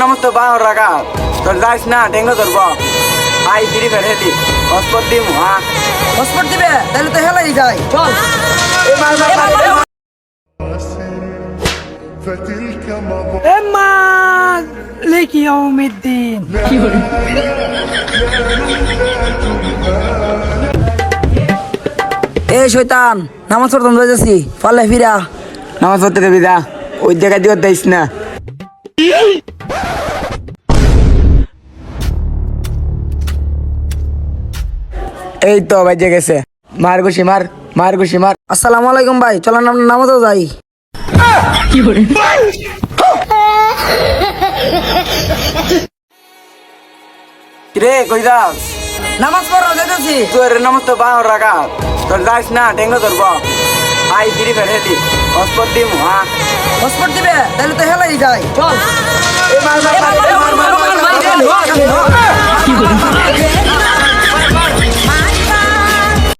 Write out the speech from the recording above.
নাম তো বাহর রাখা যাইস না ডেঙ্গা ধরব। আই ফিরি ফের হেলি হসপট দিম হ্যাঁ দিবে? তাহলে তো হেলাই যাই কি এ শৈতান নামাজ পড়তাম যাইতেছি পাল্লে ফিরা। নামাজ পড়তে বিদা ওই জায়গা দিয়ে দেয়স না। এই তো বাজে গেছে। মার গুছি মার মার গুছি মার। আসসালামু আলাইকুম ভাই, চলেন আমরা নামাজও যাই। রে কই যাস? নামাজ পড়া, যাইতেছি। তোর নামাজ তো বাহর রাখা তোর যাইস না টেঙ্গো ধরব। আই ফিরি ফের হেলি হসপত দিম হ্যাঁ? হসপিটাল দিবে? তাহলে তো হেলাই যায়। চল। এ মার